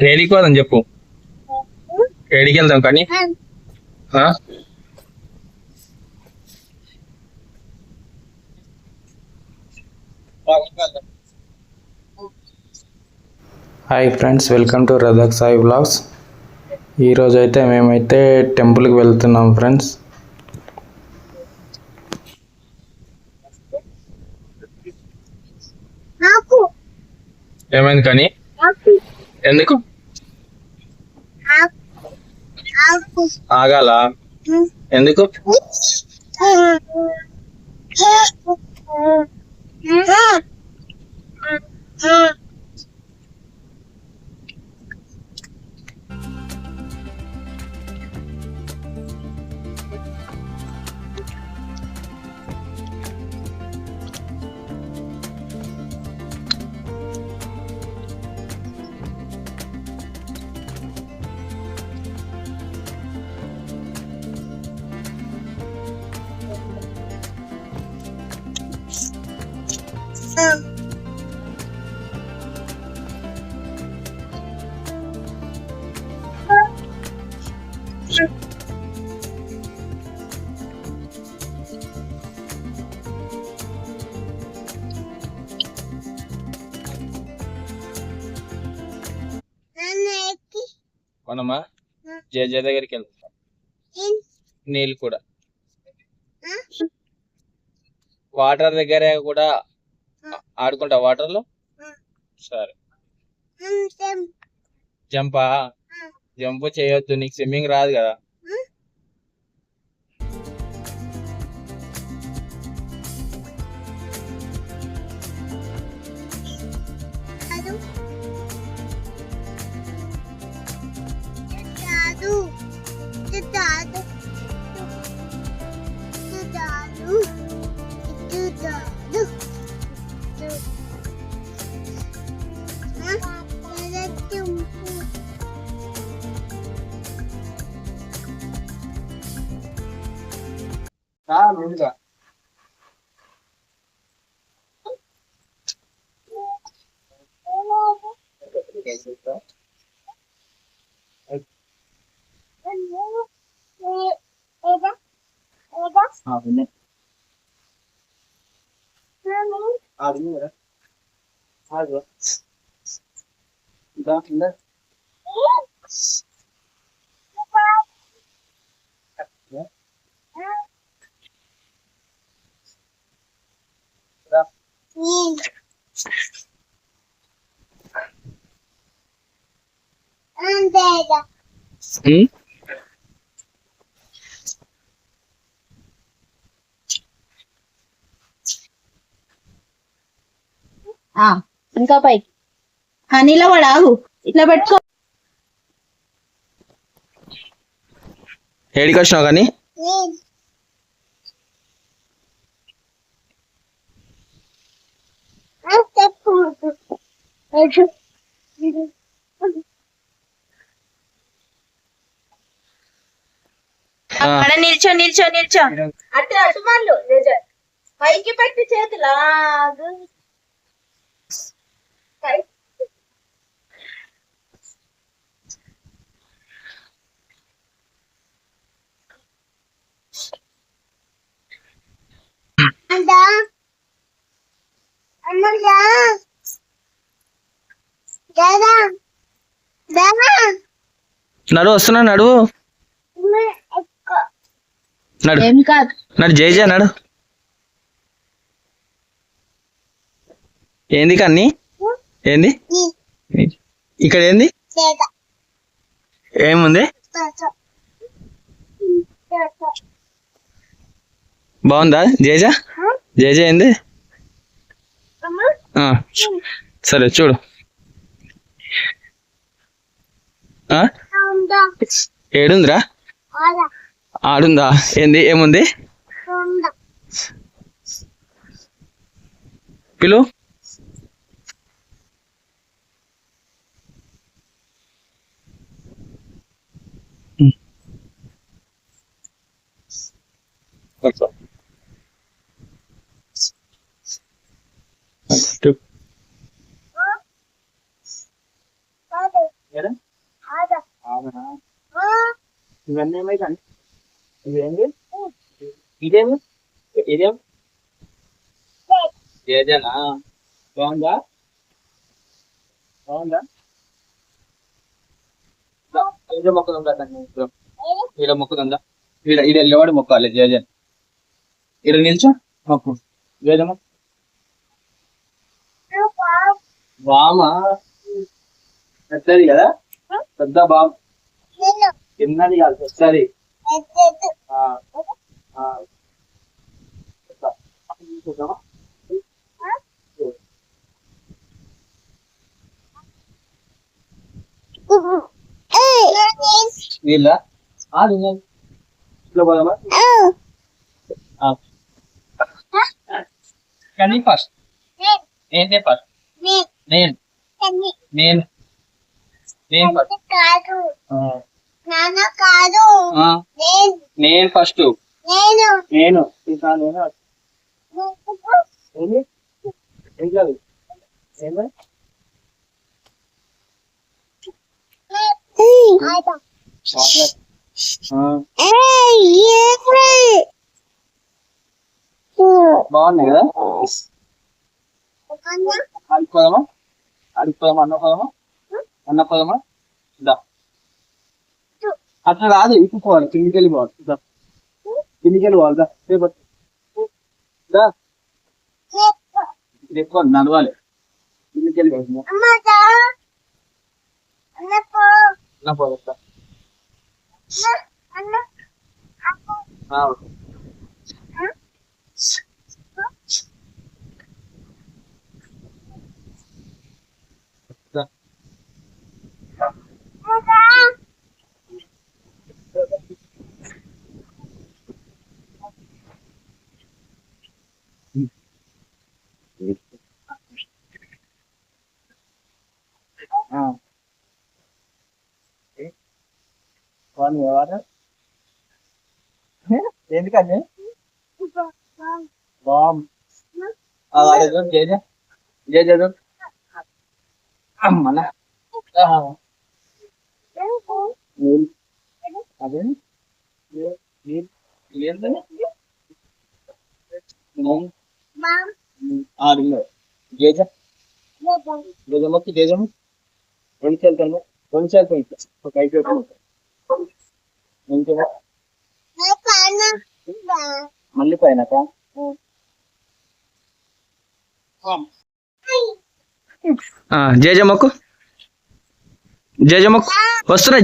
ఏడికి పోదాం చెప్పు. ఏడికి వెళ్దాం కానీ? హాయ్ ఫ్రెండ్స్ వెల్కమ్ టు రదక్ సాయి బ్లాగ్స్ ఈరోజు అయితే మేమైతే టెంపుల్కి వెళ్తున్నాం ఫ్రెండ్స్ ఏమైంది కానీ? ఎందుకు నాకు ఆగాల? ఎందుకు? మనమా జయ దగ్గరికి వెళ్తాం నీళ్ళు కూడా. వాటర్ దగ్గర కూడా ఆడుకుంటా వాటర్లో సరే. జంపా? జంప్ చేయొద్దు నీకు స్విమ్మింగ్ రాదు కదా. Ah, nunca. कैसे था आदमी आदमी है आज दांत में ఇంకా పైకి ఆ, నిలబడు ఆగు. ఇట్లా పెట్టుకో. ఏడికి వచ్చినావు కానీ నేను చెప్పు అక్కడ నిల్చో నిల్చో నిల్చో అటు అటు వాళ్ళు నిజం. పైకి పెట్టి చేతులు ఆగు. పై- దాదా దాదా నడు వస్తున్నా నడు. నడు. జై జయ నడు. ఏంది కన్ని? ఏంది? ఇక్కడ ఏంది? ఏముంది? బాగుందా? జేజ జేజ ఏంది? సరే చూడు. ఏడుందిరా? ఆడుందా? ఏంది? ఏముంది? పిలు? ఇవన్నీ ఏమైతే ఇదేంటి ఇదేమి ఇదేం? ఏదేనా? బాగుందా? బాగుందా? ఈడ మొక్కదుందా ఈడ మొక్కదుందా ఈడ ఈడ వెళ్ళేవాడు మొక్కాలి జేజన్ ఈడ నిల్చో మొక్కు. జేజమ్మ బామ పెద్దది కదా? పెద్ద బామ్ చిన్నది కాదు? ఏయ్ నీళ్ళ? ఆ నీళ్ళ ఇట్లా పోదామా. కానీ ఫస్ట్. నేనే ఫస్ట్. నేను. నేను. నేను. ఫస్ట్. నాన్న కాదు. నేను. ఫస్ట్. నేను. నేను. బాగున్నాయి కదా? అడుక్కోదామా? అడుక్కోదామా? అన్న పోదామా అన్న పోదామా దా. అట్లా రాదు ఇప్పుడు పోవాలి కిందికి వెళ్ళి పోవాలి దా కిందికి వెళ్ళి పోవాలి దా రేపటి దా ఎక్కువ నడవాలి కిందికి వెళ్ళి అన్న పోదాం. అన్న ఎందుకండి బామ్ అదేదో జేజ జేజ అమ్మన నీళ్ళు అదే నీళ్ళు ఏంటని మామ్ ఆరు జేజ గజమ్మకి జేజమ్మ రెండు చేతులు రెండు చేతులు ఇట్లా ఒక ఐదు ఇంకేమో నా కాన దా మళ్ళీ పైనక జేజమ్మకు జేజమ్మకు వస్తున్నా.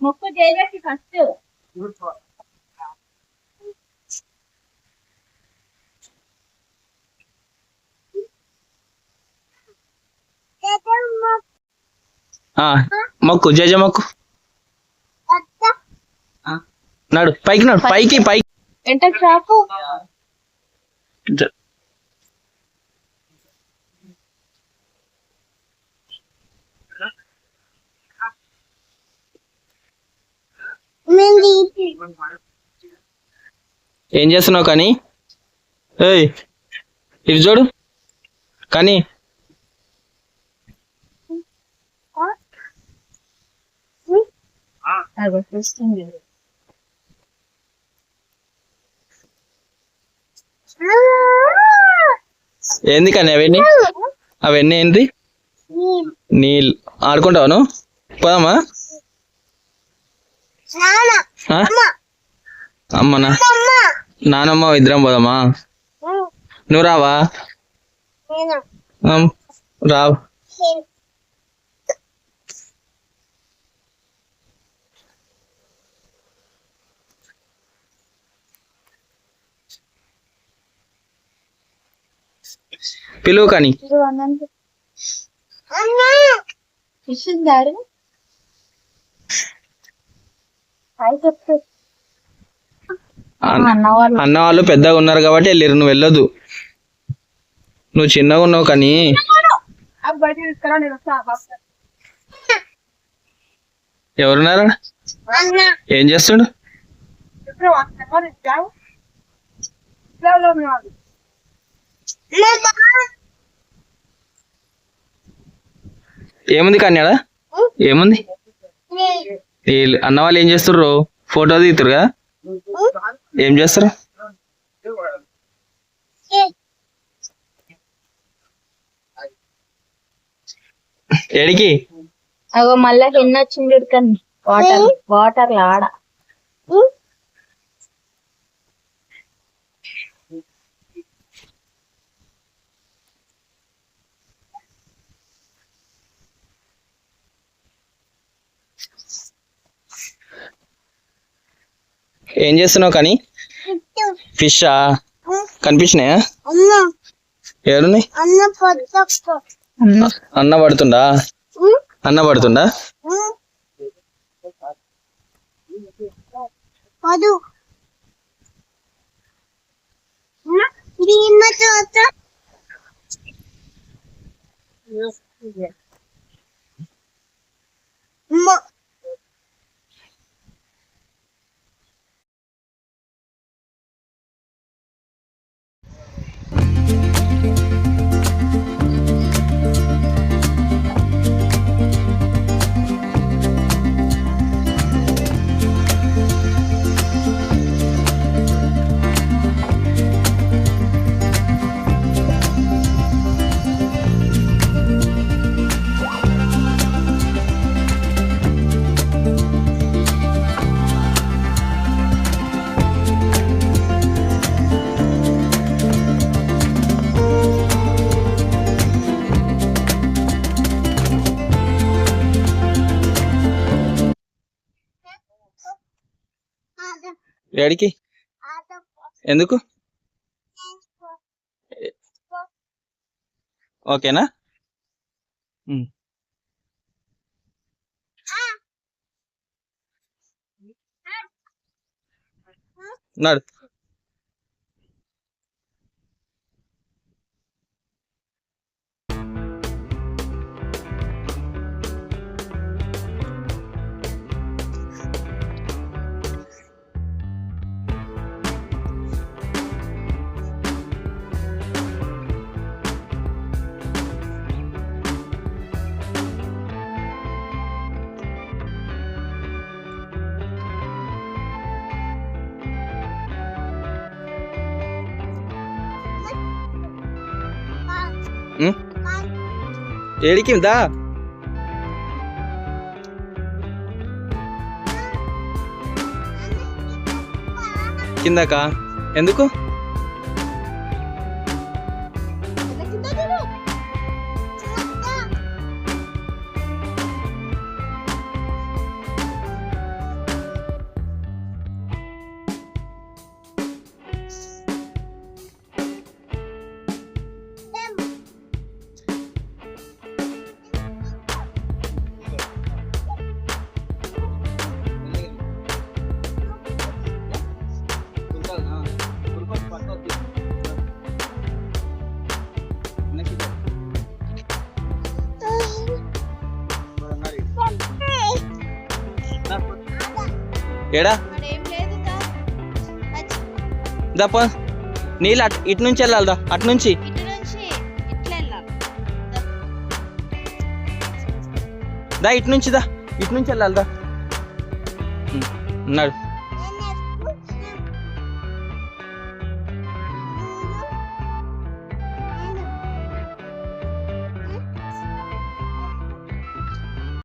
మొక్కు జేజకి ఫస్ట్ మొక్కు జేజమ్మకు నడు పైకి నడు పైకి పైకి జ- మింది ఏం చేస్తున్నావు కానీ? ఏయ్ ఇటు చూడు. కానీ. ఏంది కానీ అవన్నీ? అవన్నీ ఏంటి నీళ్ళు ఆడుకుంటావా నువ్వు? పోదామా? అమ్మనా అమ్మ. నానమ్మ ఇద్దరం పోదామా? నువ్వు రావా? రావు. పిలువు కానీ అన్న వాళ్ళు. పెద్దగా ఉన్నారు కాబట్టి వెళ్ళిరు నువ్వు వెళ్ళొద్దు. నువ్వు చిన్నగా ఉన్నావు కానీ. ఎవరున్నారు? ఏం చేస్తుండు? ఏముంది కన్యాడా ఏముంది? వీళ్ళు అన్న వాళ్ళు ఏం చేస్తుర్రు? ఫోటో దిగుతారు కదా ఏం చేస్తారు? ఎడికి అగో మళ్ళా కింద వచ్చింది వాటర్ వాటర్ ఆడ. ఏం చేస్తున్నావు కానీ? ఫిషా. కనిపించినాయా? అన్న. ఏడున్నాయి అన్న పడుతుండా అన్న. పడుతుండా పదు డాడీకి? ఏడికి ఎందుకు? ఓకేనా? నడు. ఏడికి దా. కిందకా? ఎందుకు? ఏడా? దప్ప నీళ్ళు అట్ ఇటు నుంచి వెళ్ళాలి దా అటు నుంచి. దా ఇటు నుంచి దా ఇటు నుంచి వెళ్ళాలి దా. ఉన్నాడు.